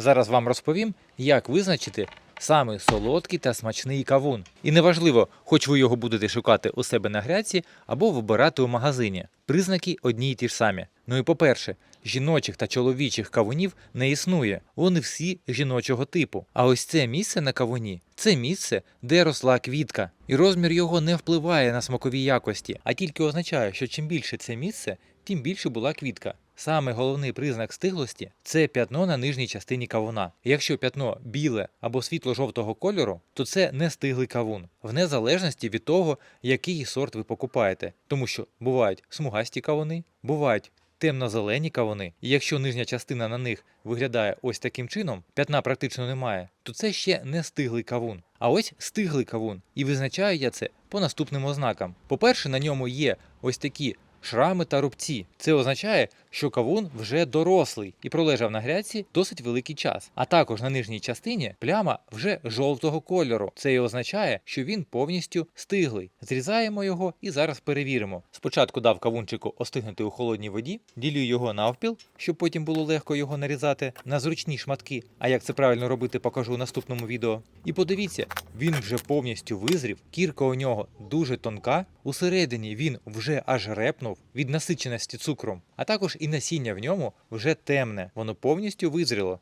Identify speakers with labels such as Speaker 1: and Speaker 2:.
Speaker 1: Зараз вам розповім, як визначити саме солодкий та смачний кавун. І неважливо, хоч ви його будете шукати у себе на грядці або вибирати у магазині. Признаки одні й ті ж самі. Ну і по-перше, жіночих та чоловічих кавунів не існує. Вони всі жіночого типу. А ось це місце на кавуні це місце, де росла квітка. І розмір його не впливає на смакові якості, а тільки означає, що чим більше це місце, тим більше була квітка. Саме головний признак стиглості це п'ятно на нижній частині кавуна. Якщо п'ятно біле або світло-жовтого кольору, то це не стиглий кавун, в незалежності від того, який сорт ви покупаєте. Тому що бувають смугасті кавуни, бувають темно-зелені кавуни, і якщо нижня частина на них виглядає ось таким чином, п'ятна практично немає, то це ще не стиглий кавун. А ось стиглий кавун. І визначаю я це по наступним ознакам. По-перше, на ньому є ось такі шрами та рубці. Це означає, що кавун вже дорослий і пролежав на грядці досить великий час. А також на нижній частині пляма вже жовтого кольору. Це і означає, що він повністю стиглий. Зрізаємо його і зараз перевіримо. Спочатку дав кавунчику остигнути у холодній воді, ділю його навпіл, щоб потім було легко його нарізати на зручні шматки. А як це правильно робити, покажу у наступному відео. І подивіться, він вже повністю визрів, кірка у нього дуже тонка. Усередині він вже аж репнув від насиченості цукром, а також насіння в ньому вже темне, воно повністю визріло.